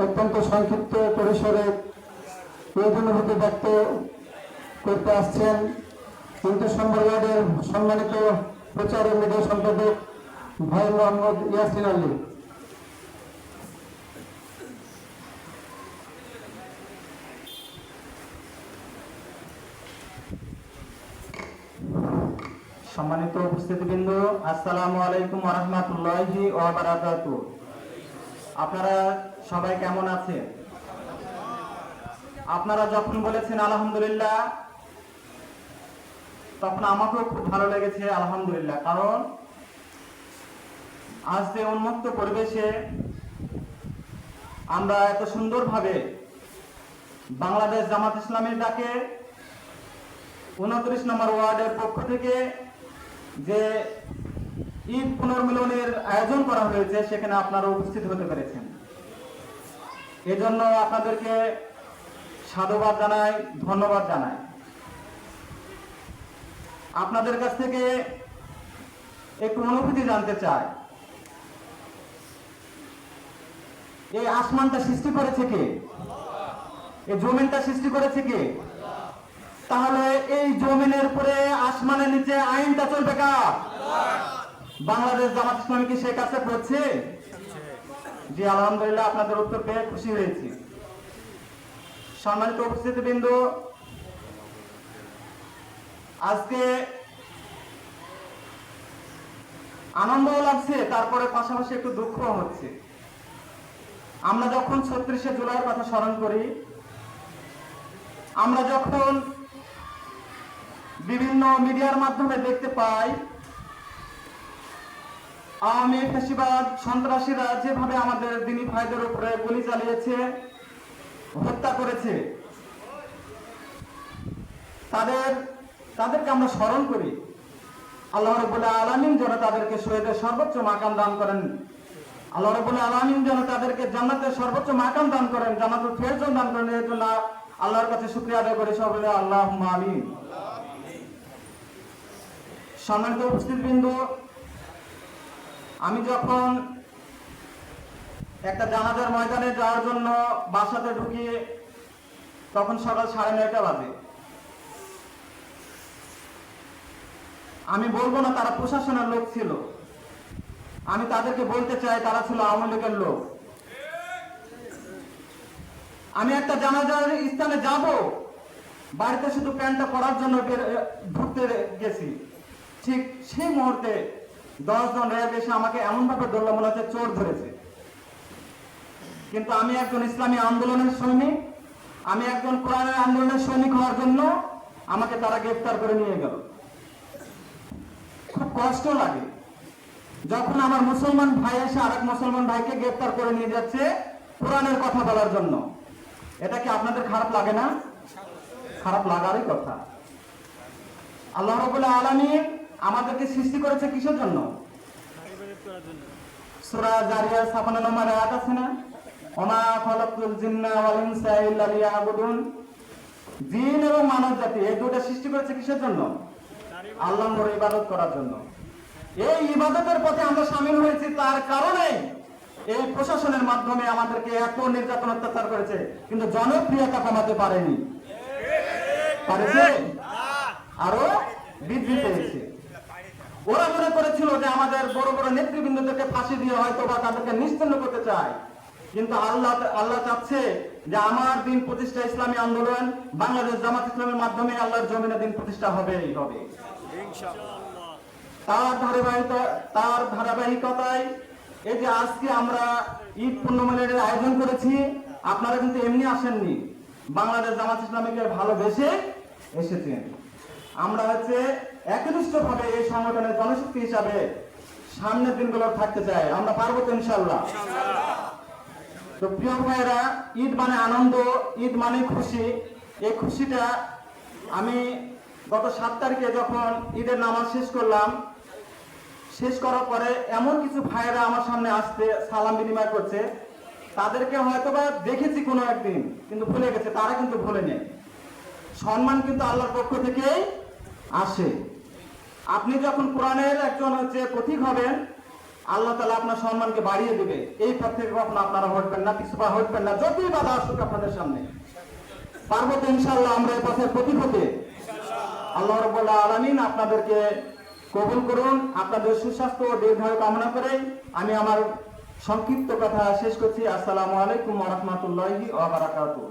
অত্যন্ত সংক্ষিপ্ত পরিসরে এই ব্যক্ত করতে আসছেন কিন্তু সম্রাটের সম্মানিত প্রচার ও মিডিয়া সম্পাদক ভাই মোহাম্মদ ইয়াসিন আলী। সম্মানিত উপস্থিতিবৃন্দ, আসসালামু আলাইকুম রহমতুল্লাহি ওয়াবারাকাতু আপনারা সবাই কেমন আছে আপনারা যখন বলেছেন আলহামদুলিল্লাহ, তখন আমাকেও খুব ভালো লেগেছে আলহামদুলিল্লাহ। কারণ আজ যে উন্মুক্ত পরিবেশে আমরা এত সুন্দরভাবে বাংলাদেশ জামাত ইসলামের ডাকে উনত্রিশ নম্বর ওয়ার্ডের পক্ষ থেকে যে ঈদ পুনর্মিলনের আয়োজন করা হয়েছে, সেখানে আপনারা উপস্থিত হতে পেরেছেন। এজন্য আপনাদেরকে সাধুবাদ জানাই, ধন্যবাদ জানাই। আপনাদের কাছ থেকে একটু অনুভূতি জানতে চাই। এই আসমানটা সৃষ্টি করেছে কে? এই জমিনটা সৃষ্টি করেছে কে? তাহলে এই জমিনের উপরে আসমানের নিচে আইনটা চলবে কার? বাংলাদেশ জামাত ইসলামী কি সে কাছে পড়ছে জি, আলহামদুলিল্লাহ, আপনাদের উত্তর পেয়ে খুশি হয়েছি। সম্মানিত উপস্থিতি বিন্দু আজকে আনন্দও লাগছে, তারপরে পাশাপাশি একটু দুঃখ হচ্ছে। আমরা যখন ছত্রিশে জুলাইয়ের কথা স্মরণ করি, আমরা যখন বিভিন্ন মিডিয়ার মাধ্যমে দেখতে পাই আওয়ামী ফেসিবাদ সন্ত্রাসীরা যেভাবে আমাদের দিনী ভাইদের উপরে গুলি চালিয়েছে, হত্যা করেছে, তাদের, তাদেরকে আমরা স্মরণ করি। আল্লাহ রবুল্লাহ আলমিন যেন তাদেরকে শহীদের সর্বোচ্চ মাকাম দান করেন। আল্লাহ রবুল্লাহ আলমিন যেন তাদেরকে জান্নাতের সর্বোচ্চ মাকাম দান করেন জান্নাতের ফেরজন দান করেন। এর জন্য আল্লাহর কাছে শুক্রিয়া আদায় করি সকলে আল্লাহ আমিন। সম্মানিত উপস্থিত বিন্দু আমি যখন একটা জানাজার ময়দানে যাওয়ার জন্য বাসাতে ঢুকি, তখন সকাল সাড়ে নয়টা বাজে। আমি বলব না তারা প্রশাসনের লোক ছিল। আমি তাদেরকে বলতে চাই, তারা ছিল আওয়ামী লীগের লোক। আমি একটা জানাজার স্থানে যাব, বাড়িতে শুধু প্যান্টটা পরার জন্য ঢুকতে গেছি। ঠিক সেই মুহূর্তে দশজন র্যাব এসে আমাকে এমন ভাবে ধরলো মনে হচ্ছে চোর ধরেছে। কিন্তু আমি একজন ইসলামী আন্দোলনের সৈনিক, আমি একজন কোরআনের আন্দোলনের সৈনিক হওয়ার জন্য আমাকে তারা গ্রেফতার করে নিয়ে গেল। খুব কষ্ট লাগে। যখন আমার মুসলমান ভাই এসে আরেক মুসলমান ভাইকে গ্রেফতার করে নিয়ে যাচ্ছে কোরআনের কথা বলার জন্য। এটা কি আপনাদের খারাপ লাগে না? খারাপ লাগারই কথা। আল্লাহ রবুল্লাহ আলমিন আমাদেরকে সৃষ্টি করেছে কিসের জন্য? সূরা জারিয়ার 56 নম্বর আয়াত আছে না? ওমা খলাকুল জিন্না ওয়াল ইনসা ইল্লা লিয়াবুদুন। জিন এবং মানব জাতি, এই দুটো সৃষ্টি করেছে কিসের জন্য? আল্লাহর ইবাদত করার জন্য। এই ইবাদতের পথে আমরা শামিল হয়েছি, তার কারণে এই প্রশাসনের মাধ্যমে আমাদেরকে এত নির্যাতন অত্যাচার করেছে, কিন্তু জনপ্রিয়তা কমাতে পারেনি। পারেছে? আরও বৃদ্ধি পেয়েছে। ওরা মনে করেছিল যে আমাদের বড় বড় নেতৃবৃন্দদেরকে ফাঁসি দিয়ে হয়তো বা তাদেরকে নিশ্চিন্ন করতে চায়। কিন্তু আল্লাহ আল্লাহ চাচ্ছে যে আমার দিন প্রতিষ্ঠা ইসলামী আন্দোলন বাংলাদেশ জামাত ইসলামের মাধ্যমে আল্লাহর জমিনে দিন প্রতিষ্ঠা হবেই হবে। তার ধারাবাহিকতা তার ধারাবাহিকতায় এই যে আজকে আমরা ঈদ পূর্ণমেলের আয়োজন করেছি আপনারা কিন্তু এমনি আসেননি। বাংলাদেশ জামাত ইসলামীকে ভালোবেসে এসেছেন। আমরা হচ্ছে একনিষ্ঠ ভাবে এই সংগঠনের জনশক্তি হিসাবে সামনের দিনগুলো থাকতে চাই। আমরা পারব তো ইনশাল্লাহ তো প্রিয় ভাইয়েরা ঈদ মানে আনন্দ ঈদ মানে খুশি। এই খুশিটা আমি গত সাত তারিখে যখন ঈদের নামাজ শেষ করলাম শেষ করার পরে এমন কিছু ভাইয়েরা আমার সামনে আসতে সালাম বিনিময় করছে। তাদেরকে হয়তোবা দেখেছি কোনো একদিন কিন্তু ভুলে গেছে তারা কিন্তু ভুলে নেই সম্মান কিন্তু আল্লাহর পক্ষ থেকেই আসে। আপনি যখন কোরআনের একজন হচ্ছে পথিক হবেন, আল্লাহ তালা আপনার সম্মানকে বাড়িয়ে দেবে। এই পথ থেকে কখনো আপনারা হটবেন না পিছুপা হটবেন না, যতই বাধা আসুক আপনাদের সামনে। পারব তো ইনশাল্লাহ আমরা এই পথের প্রতীক হতে। আল্লাহ রব্বুল্লাহ আলমিন আপনাদেরকে কবুল করুন, আপনাদের সুস্বাস্থ্য ও দীর্ঘায়ু কামনা করে আমি আমার সংক্ষিপ্ত কথা শেষ করছি। আসসালামু আলাইকুম রহমতুল্লাহি ওয়া বারাকাতুহু।